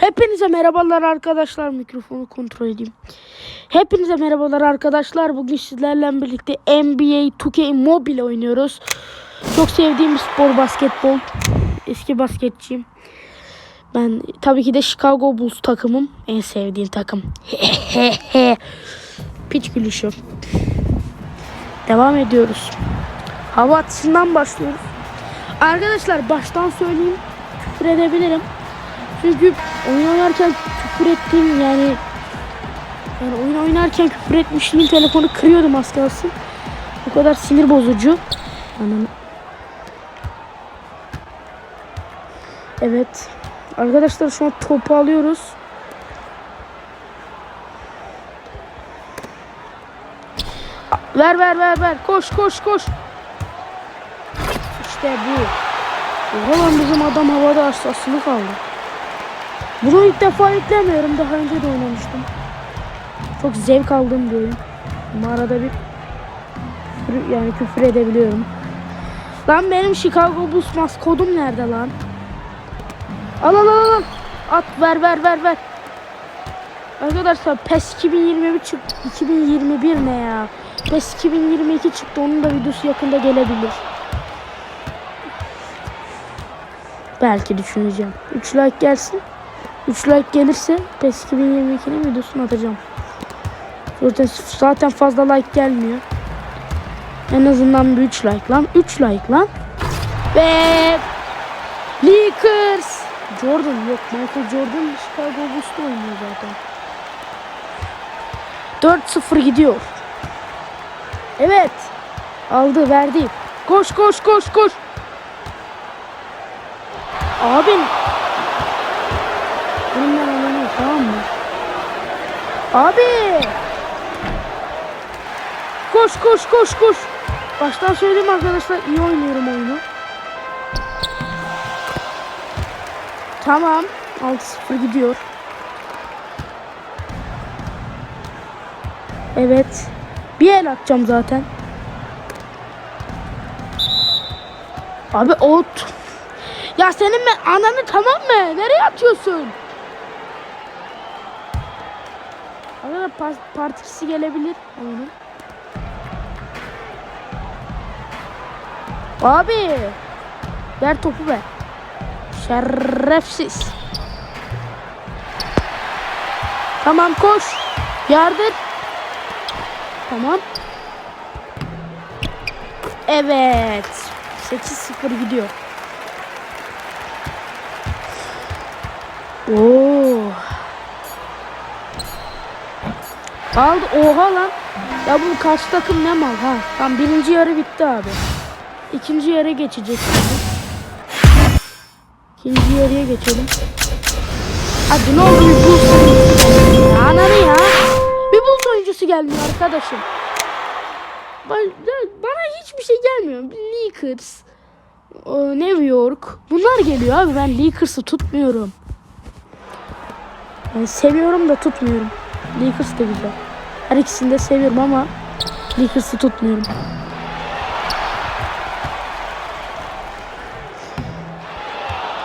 Hepinize merhabalar arkadaşlar. Mikrofonu kontrol edeyim. Hepinize merhabalar arkadaşlar. Bugün sizlerle birlikte NBA 2K Mobile oynuyoruz. Çok sevdiğim spor basketbol. Eski basketçiyim. Ben tabii ki de Chicago Bulls takımım. En sevdiğim takım. Piç gülüşü. Devam ediyoruz. Hava atışından başlıyoruz. Arkadaşlar baştan söyleyeyim. Küfür edebilirim. Çünkü oyun oynarken küfür ettiğim yani yani oyun oynarken küfür etmişliğim telefonu kırıyordum az kalsın. O kadar sinir bozucu. Anam. Evet. Arkadaşlar şu an topu alıyoruz. Ver ver ver ver. Koş koş koş. İşte bu. Ulan bizim adam havada asasını kaldı. Bunu ilk defa yüklemiyorum. Daha önce de oynamıştım. Çok zevk aldığım bir oyun. Ama arada bir küfür, yani küfür edebiliyorum. Lan benim Chicago Bulls maskodum nerede lan? Al al al al. At ver ver ver ver. Arkadaşlar PES 2021 çıktı. 2021 ne ya? PES 2022 çıktı. Onun da videosu yakında gelebilir. Belki düşüneceğim. 3 like gelsin. 3 like gelirse PES 2022'nin videosunu atacağım. Zaten, zaten fazla like gelmiyor. En azından bir 3 like lan. 3 like lan. Ve Lakers. Jordan yok. Michael Jordan Chicago Bulls'ta oynuyor zaten. 4-0 gidiyor. Evet. Aldı verdi. Koş koş koş koş. Abim. Abi. Koş koş koş koş. Baştan söyleyeyim arkadaşlar iyi oynuyorum oyunu. Tamam. 6-0 gidiyor. Evet. Bir el atacağım zaten. Abi ot. Ya senin ananı tamam mı? Nereye atıyorsun? Arada pas, partisi gelebilir. Onun. Abi. Ver topu ver. Şerefsiz. Tamam koş. Yardır. Tamam. Evet. 8-0 gidiyor. Oo. Aldı. Oha lan. Ya bu karşı takım ne mal ha. Tam birinci yarı bitti abi. İkinci yarı geçecek şimdi. İkinci yarıya geçelim. Hadi ne olur bir Bulls oyuncusu. Ananı ya. Bir Bulls oyuncusu gelmiyor arkadaşım. Ba- Bana hiçbir şey gelmiyor. Lakers, New York. Bunlar geliyor abi. Ben Lakers'ı tutmuyorum. Yani seviyorum da tutmuyorum. Lakers da güzel. Her ikisini de seviyorum ama Lakers'ı tutmuyorum.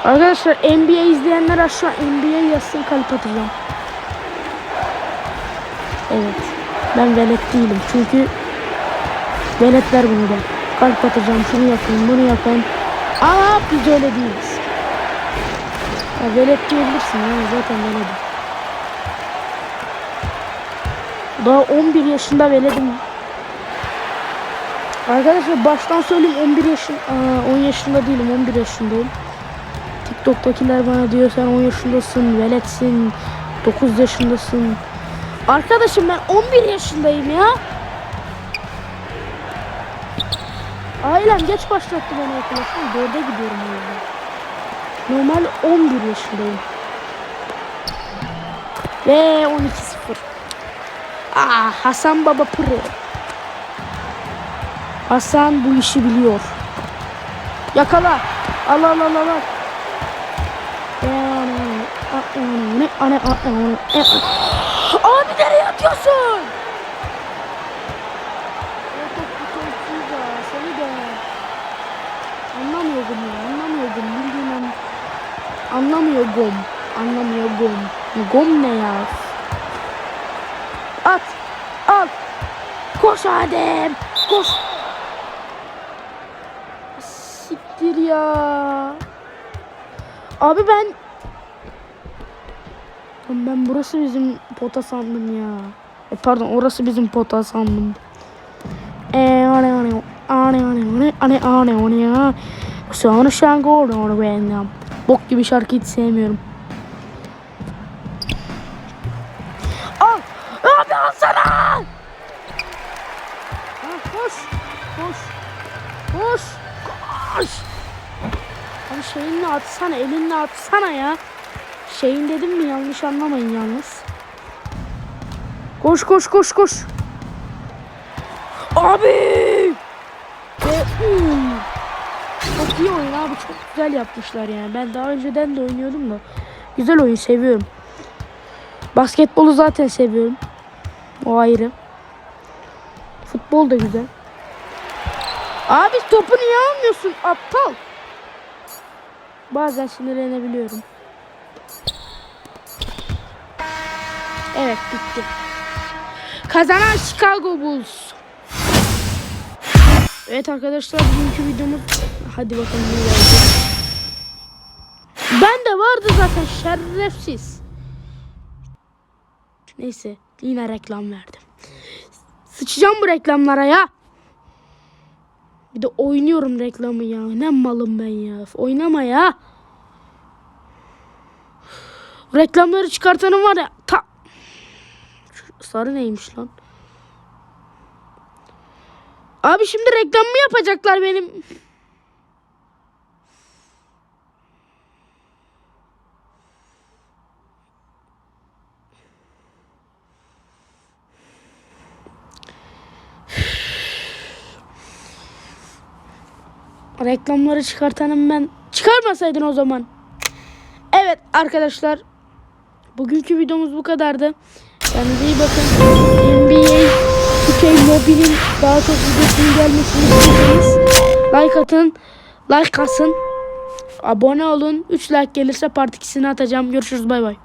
Arkadaşlar NBA izleyenler aşağı NBA yazsın kalp atacağım. Evet. Ben velet değilim çünkü veletler bunu da. Kalp atacağım şunu yapayım bunu yapayım. Ama biz öyle değiliz. Ya velet diyebilirsin ya zaten veledim. Daha 11 yaşında veledim. Arkadaşlar baştan söyleyeyim 11 yaşın, aa, 10 yaşında değilim 11 yaşındayım. TikTok'takiler bana diyor sen 10 yaşındasın, veletsin, 9 yaşındasın. Arkadaşım ben 11 yaşındayım ya. Ailem geç başlattı beni okula. Şimdi 4'e gidiyorum o. Normal 11 yaşındayım. Ve 12-0. Aa, Hasan Baba Pro. Hasan bu işi biliyor. Yakala. Al al al al. Abi nereye atıyorsun? Anlamıyorum ya anlamıyorum. Bildiğin an... Anlamıyorum. anlamıyor gom. Gom ne ya? At. Al. Koş Adem. Koş. Siktir ya. Abi ben ben burası bizim pota sandım ya. E pardon orası bizim pota sandım. E ane ane ane ane ane ane ane ya. Sonra şango onu ya. Bok gibi şarkı hiç sevmiyorum. Koş! Koş! Abi şeyinle atsana, elinle atsana ya. Şeyin dedim mi yanlış anlamayın yalnız. Koş koş koş koş. Abi! Ve. Çok iyi oyun abi çok güzel yapmışlar yani. Ben daha önceden de oynuyordum da. Güzel oyun seviyorum. Basketbolu zaten seviyorum. O ayrı. Futbol da güzel. Abi topu niye almıyorsun aptal? Bazen sinirlenebiliyorum. Evet bitti. Kazanan Chicago Bulls. Evet arkadaşlar bugünkü videomuz hadi bakalım ne. Ben de vardı zaten şerefsiz. Neyse yine reklam verdim. Sıçacağım bu reklamlara ya. Bir de oynuyorum reklamı ya. Ne malım ben ya. Oynama ya. Reklamları çıkartanım var ya. Ta sarı neymiş lan? Abi şimdi reklam mı yapacaklar benim? Reklamları çıkartanım ben. Çıkarmasaydın o zaman. Evet arkadaşlar. Bugünkü videomuz bu kadardı. Kendinize iyi bakın. NBA 2K Mobile'in daha çok videosunun gelmesini istiyorsanız like atın. Like kasın. Abone olun. 3 like gelirse part 2'sini atacağım. Görüşürüz bay bay.